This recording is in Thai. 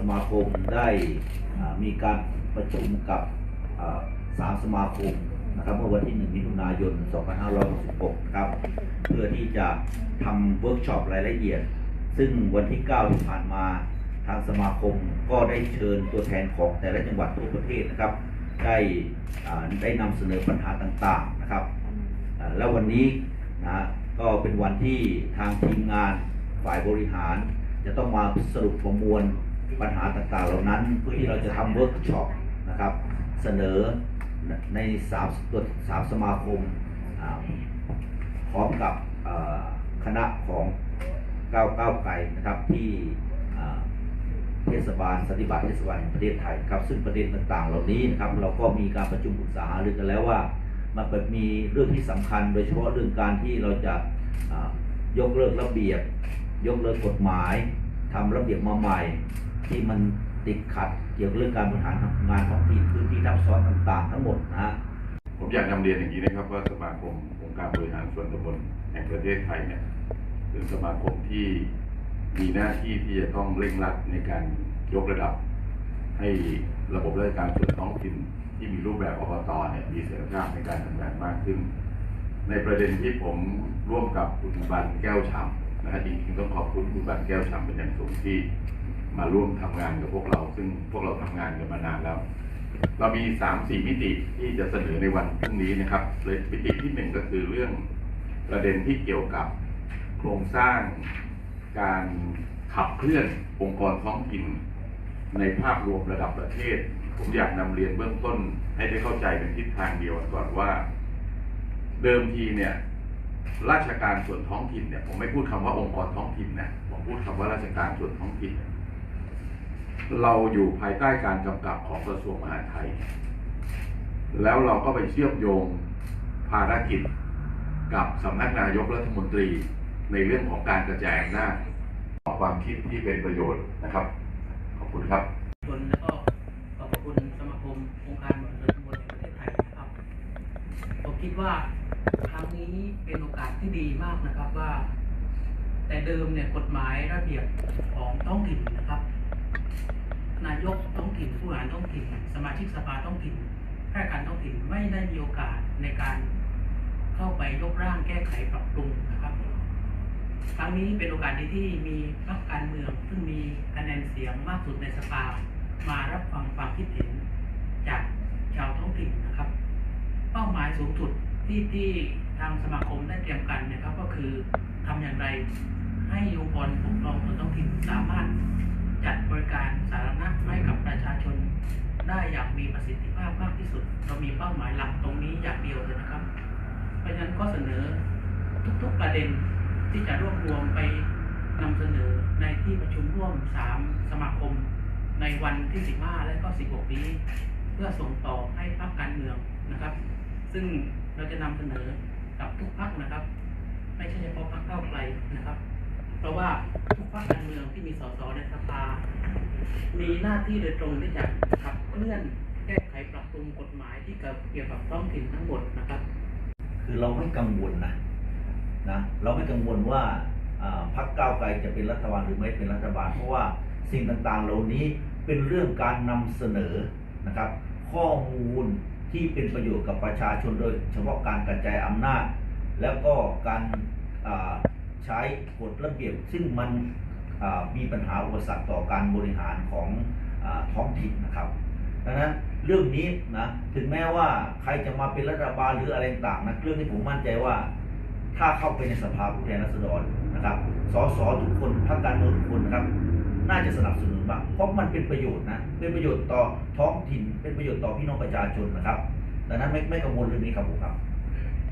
สมาคมได้มีการประชุมกับสามสมาคมนะครับเมื่อวันที่ 1 มิถุนายน 2566ครับ เพื่อที่จะทำเวิร์กช็อปรายละเอียด ซึ่งวันที่ 9 ที่ผ่านมาทางสมาคมก็ได้เชิญตัวแทนของแต่ละจังหวัดทั่วประเทศนะครับ ได้ได้นำเสนอปัญหาต่างๆนะครับ แล้ววันนี้นะก็เป็นวันที่ทางทีมงานฝ่ายบริหาร จะต้องมาสรุปประมวล ปัญหาต่างๆเหล่านั้นเพื่อที่เราจะทำเวิร์กช็อปนะครับ เสนอในสามตัวสามสมาคมพร้อมกับคณะของก้าวก้าวไกลนะครับที่เทศบาลสันติบาลเทศบาลแห่งประเทศไทยครับ ซึ่งประเด็นต่างๆ เหล่านี้นะครับ เราก็มีการประชุมปรึกษาหรือกันแล้วว่า มันเป็นมีเรื่องที่สำคัญ โดยเฉพาะเรื่องการที่เราจะยกเลิกระเบียบ ยกเลิกกฎหมายทำระเบียบมาใหม่ ที่มันติดขัดเกี่ยวกับเรื่องการบริหารงานท้องถิ่นพื้นที่ทับซ้อนต่างๆ ทั้งหมดนะฮะผมอยากนำเรียนอย่างนี้นะครับว่าสมาคมองค์การบริหารส่วนตำบลแห่งประเทศไทยเนี่ยเป็นสมาคมที่มีหน้าที่ที่จะต้องเร่งรัดในการยกระดับ ให้ระบบราชการส่วนท้องถิ่นที่มีรูปแบบอบตเนี่ยมีเสถียรภาพในการทำงานมากขึ้น ในประเด็นที่ผมร่วมกับคุณบันแก้วฉ่ำนะฮะจริงๆต้องขอบคุณคุณบันแก้วฉ่ำเป็นอย่างสูงที่ มาร่วมทำงานกับพวกเรา ซึ่งพวกเราทำงานกันมานานแล้ว เรามีสามสี่มิติที่จะเสนอในวันพรุ่งนี้นะครับเลยมิติที่หนึ่งก็คือเรื่องประเด็นที่เกี่ยวกับโครงสร้างการขับเคลื่อนองค์กรท้องถิ่นในภาพรวมระดับประเทศ ผมอยากนำเรียนเบื้องต้นให้ได้เข้าใจเป็นทิศทางเดียวก่อนว่า เดิมทีเนี่ยราชการส่วนท้องถิ่นเนี่ยผมไม่พูดคำว่าองค์กรท้องถิ่นนะผมพูดคำว่าราชการส่วนท้องถิ่นเเราอยู่ภายใต้การกำกับของกระทรวงมหาดไทย แล้วเราก็ไปเชื่อมโยงภารกิจกับสำนักนายกรัฐมนตรีในเรื่องของการกระจายอำนาจออความคิดที่เป็นประโยชน์นะครับ ขอบคุณครับชนแล้วก็ขอบคุณสมาคมองค์การบริหารส่วนตำบลแห่งประเทศไทยนะครับผมคิดว่าครั้งนี้เป็นโอกาสที่ดีมากนะครับว่า แต่เดิมเนี่ยกฎหมายระเบียบของท้องถิ่นนะครับ นายกท้องถิ่นผู้บริหารท้องถิ่น สมาชิกสภาท้องถิ่นข้าราชการท้องถิ่นไม่ได้มีโอกาสในการเข้าไปยกร่างแก้ไขปรับปรุงนะครับ ครั้งนี้เป็นโอกาสดีที่มีพรรคการเมือง ซึ่งมีคะแนนเสียงมากสุดในสภามารับฟังความคิดเห็นจากชาวท้องถิ่นนะครับ เป้าหมายสูงสุดที่ที่ทางสมาคมได้เตรียมกันนะครับ ก็คือทำอย่างไรให้องค์กรปกครองส่วนท้องถิ่นสาม อย่างมีประสิทธิภาพมากที่สุด เรามีเป้าหมายหลักตรงนี้อย่างเดียวเลยนะครับ เพราะฉะนั้นก็เสนอทุกๆประเด็นที่จะรวบรวมไปนำเสนอในที่ประชุมร่วม 3 สมาคม ในวันที่ 15 และก็ 16 นี้ เพื่อส่งต่อให้พรรคการเมืองนะครับ ซึ่งเราจะนำเสนอกับทุกพรรคนะครับ ไม่ใช่เฉพาะพรรคก้าไกลนะครับ เพราะว่าทุกพรรคการเมืองที่มีสสในสภา มีหน้าที่โดยตรงที่จะขับ เคลื่อนแก้ไขปรับปรุงกฎหมายที่เกี่ยวกับท้องถิ่นทั้งหมดนะครับ คือเราไม่กังวลนะนะเราไม่กังวลว่าพรรคก้าวไกลจะเป็นรัฐบาลหรือไม่เป็นรัฐบาล เพราะว่าสิ่งต่างๆ เหล่านี้เป็นเรื่องการนำเสนอนะครับ ข้อมูลที่เป็นประโยชน์กับประชาชนโดย เฉพาะการกระจายอำนาจ แล้วก็การใช้กฎระเบียบซึ่งมันมีปัญหาอุปสรรคต่อการบริหารของอท้องถิ่นนะครับ ดังนั้นเรื่องนี้นะถึงแม้ว่าใครจะมาเป็นรัฐบาลหรืออะไรต่างนะเรื่องนี้ผมมั่นใจว่า ถ้าเข้าไปในสภาผู้แทนราษฎรนะครับสสทุกคนพรรคการเมืองทุกคนนะครับ น่าจะสนับสนุนบ้างเพราะมันเป็นประโยชน์นะเป็นประโยชน์ต่อท้องถิ่นเป็นประโยชน์ต่อพี่น้องประชาชนนะครับดังนั้นไม่ไม่กังวลเรื่องนี้ครับผมครับ